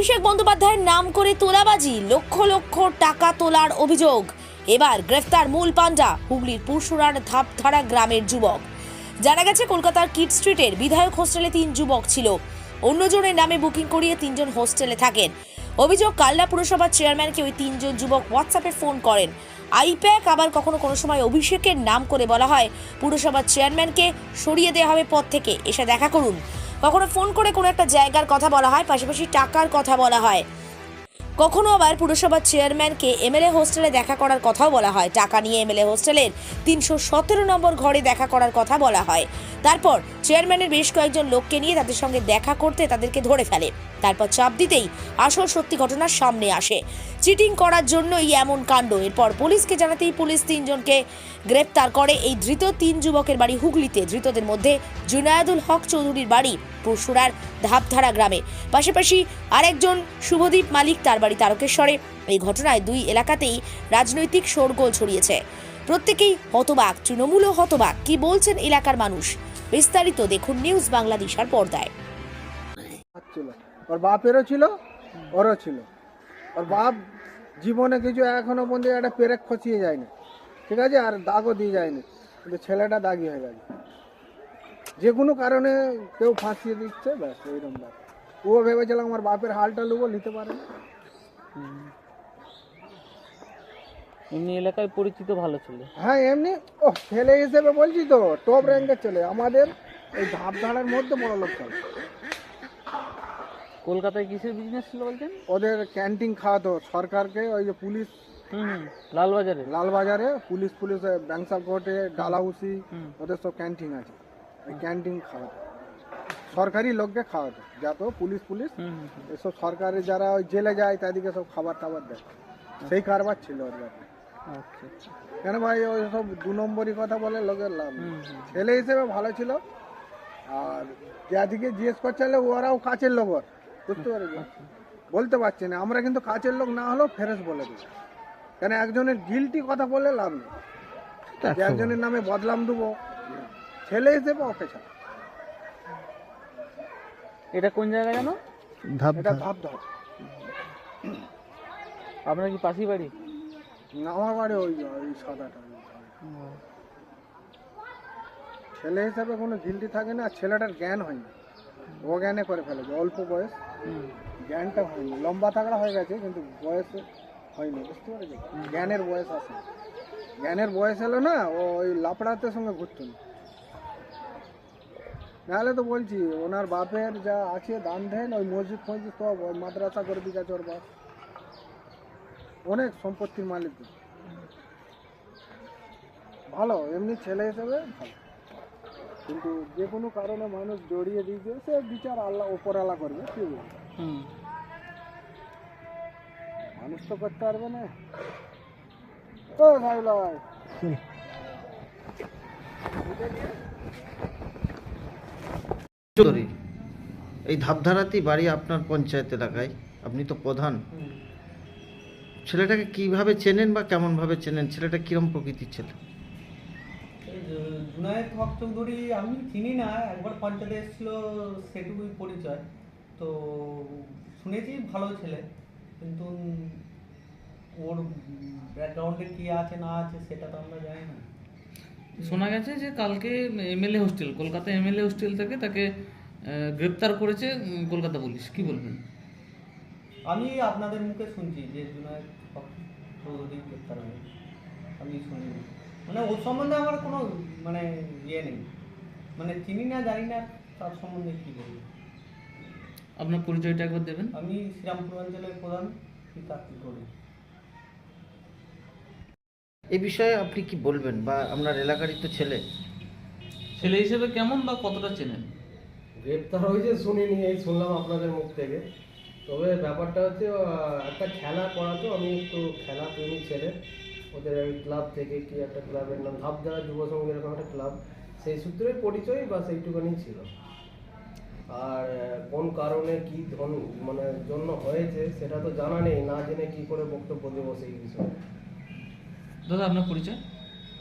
অভিষেক বন্দ্যোপাধ্যায়ের নাম করে তোলাবাজি, লক্ষ লক্ষ টাকা তোলার অভিযোগ। এবার গ্রেফতার মূল পান্ডা হুগলির পুরসুরার ধাপধারা গ্রামের যুবক। জানা গেছে, কলকাতার কিড স্ট্রিটের বিধায়ক হোস্টেলে তিন যুবক ছিল। অন্যজনের নামে বুকিং করিয়ে তিনজন হোস্টেলে থাকেন। অভিযোগ কাল্লা পুরসভার চেয়ারম্যানকে ওই তিনজন যুবক হোয়াটসঅ্যাপে ফোন করেন। আইপ্যাক আবার কখনো কোনো সময় অভিষেকের নাম করে বলা হয়। পুরসভার চেয়ারম্যানকে সরিয়ে দেওয়া হবে পদ থেকে। এসে দেখা করুন। কখনো ফোন করে কোনো একটা জায়গার কথা বলা হয় পাশাপাশি টাকার কথা বলা হয়। কখনো আবার পুরসভার চেয়ারম্যানকে এমএলএ হোস্টেলে দেখা করার কথাও বলা হয়। টাকা নিয়ে এমএলএ হোস্টেলের তিনশো সতেরো নম্বর ঘরে দেখা করার কথা বলা হয়। তারপর চেয়ারম্যানের বেশ কয়েকজন লোককে নিয়ে তাদের সঙ্গে দেখা করতে তাদেরকে ধরে ফেলে। তারপর চাপ দিতেই আসল সত্যি ঘটনার সামনে আসে। চিটিং করার জন্যই এমন কাণ্ড। এরপর পুলিশকে জানাতেই পুলিশ তিনজনকে গ্রেপ্তার করে। এই ধৃত তিন যুবকের বাড়ি হুগলিতে। ধৃতদের মধ্যে জুনায়দুল হক চৌধুরীর বাড়ি পরশুরার ধাপধারা গ্রামে। পাশাপাশি আরেকজন শুভদীপ মালিক তার বাড়ি তারকেশ্বরে। এই ঘটনায় দুই এলাকাতেই রাজনৈতিক শোরগোল ছড়িয়েছে। প্রত্যেকেই হতবাক, তৃণমূলও হতবাক। কি বলছেন এলাকার মানুষ? বিস্তারিত দেখুন নিউজ বাংলাদেশের পর্দায়। ওর বাপেরও ছিল, ওরও ছিল। ওর বাপ জীবনে কিছু এখনও পর্যন্ত একটা পেরেক খচিয়ে যায়নি। ঠিক আছে? আর দাগও দিয়ে যায়নি। কিন্তু ছেলেটা দাগি হয়ে গেছে। যে কোনো কারণে কেউ ফাঁসিয়ে দিচ্ছে, ব্যাস, এইরকম ব্যাপার। ও ভেবেছিলাম আমার বাপের হালটা নেব নিতে পারে না। এমনি এলাকায় পরিচিত ভালো ছিল। হ্যাঁ এমনি ও ছেলে হিসেবে বলছি তো টপ র্যাঙ্কের ছেলে। আমাদের এই ধাপধাড়ার মধ্যে বড় লোক চলে। কলকাতায় কিসের বিজনেস ছিল বলছেন? ওদের ক্যান্টিন খাওয়াতো সরকারকে ওই যে পুলিশ। হুম লালবাজারে? লালবাজারে পুলিশ পুলিশ ব্যাংসা কোর্টে ডালাউসি ওদের সব ক্যান্টিন আছে। ওই ক্যান্টিন খাওয়াতো। সরকারি লোককে খাওয়াতো যাতো পুলিশ পুলিশ। এসব সরকারি যারা ওই জেলে যায় তাদেরকে সব খাবার টাবার দেয়। সেই কারবার ছিল ওর ব্যাপারে। আচ্ছা আচ্ছা। কেন ভাই ওই সব দু নম্বরই কথা বলে লোকের লাভ ছেলে হিসেবে ভালো ছিল। আর যাদিকে জিজ্ঞেস করছিল ওরাও কাছের লোক ওর। বুঝতে পারছি বলতে পারছি না। আমরা কিন্তু কাছের লোক না হলেও ফেরেস বলে দিই কেন একজনের গিলটি কথা বলে লাভ নেই। একজনের নামে বদলাম দেবো। ছেলে হিসেবে ওকে ছাড়া এটা কোন জায়গা জানো? এটা ধাপ। ধাপ আপনার কি পাশেই বাড়ি? আমার বাড়ি ওই ওই সাদাটা ছেলে হিসাবে কোনো গিলটি থাকে না আর ছেলেটার জ্ঞান হয়নি। ও জ্ঞানে করে ফেলেছে অল্প বয়স। হুম। জ্ঞানটা হয়নি। লম্বা থাকড়া হয়ে গেছে কিন্তু বয়স হয়নি বুঝতে পারছি জ্ঞানের বয়স আছে। জ্ঞানের বয়স এলো না ও ওই লাপড়াতের সঙ্গে ঘুরতো না। নাহলে তো বলছি ওনার বাপের যা আছে দান দেন ওই মসজিদ ফসজিদ সব ওই মাদ্রাসা করে গেছে ওর বাপ। অনেক সম্পত্তির মালিক ভালো এমনি ছেলে হিসেবে ভালো। কিন্তু যে কোনো কারণে মানুষ জড়িয়ে দিয়েছে সে বিচার আল্লাহ ওপরালা করবে কি বলব? মানুষ তো করতে পারবে না। ও সাইল ভাই এই ধাপধারাতেই বাড়ি আপনার পঞ্চায়েত এলাকায়। আপনি তো প্রধান। ছেলেটাকে কীভাবে চেনেন বা কেমন ভাবে চেনেন? ছেলেটা কিরম প্রকৃতির ছেলে? জুনায়েদ হক আমি চিনি না। একবার পঞ্চায়েতে এসেছিল, সেটুকুই পরিচয়। তো শুনেছি ভালো ছেলে। কিন্তু ওর ব্যাকগ্রাউন্ডে কি আছে, না আছে, সেটা তো আমরা জানি না। শোনা গেছে যে কালকে MLA hostel Kolkata MLA hostel থেকে তাকে গ্রেপ্তার করেছে কলকাতা পুলিশ। কি বলবেন? আমি আপনাদের মুখে শুনছি যে জুনায়েদ চৌধুরী গ্রেপ্তার হয়েছে। আমি শুনি মানে ওর সম্বন্ধে আমার কোনো মানে ইয়ে নেই। মানে চিনি না জানি না তার সম্বন্ধে কী বলব। আপনার পরিচয়টা একবার দেবেন। আমি শ্রীরামপুর অঞ্চলের প্রধান কার্তিক করি এই বিষয়ে আপনি কি বলবেন? বা আপনার এলাকারই তো ছেলে। ছেলে হিসেবে কেমন বা কতটা চেনেন? গ্রেপ্তার হয়েছে শুনিনি এই শুনলাম আপনাদের মুখ থেকে। তবে ব্যাপারটা হচ্ছে একটা খেলা করাতো আমি একটু খেলা প্রেমী ছেলে। ওদের ওই ক্লাব থেকে কি একটা ক্লাবের নাম ধাপধারা যুব সংঘ এরকম একটা ক্লাব। সেই সূত্রে পরিচয় বা সেইটুখানি ছিল। আর কোন কারণে কি ধন মানে জন্য হয়েছে সেটা তো জানা নেই। না জেনে কি করে বক্তব্য দেবো সেই বিষয়ে। দাদা আপনার পরিচয়?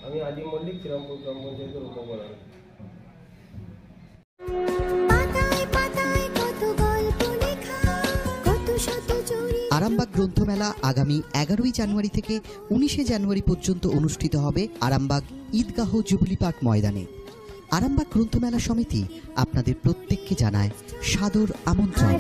আমি আজিম মল্লিক শ্রীরামপুর গ্রাম পঞ্চায়েতের উপপ্রধান আরামবাগ গ্রন্থমেলা আগামী এগারোই জানুয়ারি থেকে উনিশে জানুয়ারি পর্যন্ত অনুষ্ঠিত হবে আরামবাগ ঈদগাহ জুবিলি পার্ক ময়দানে। আরামবাগ গ্রন্থমেলা সমিতি আপনাদের প্রত্যেককে জানায় সাদর আমন্ত্রণ।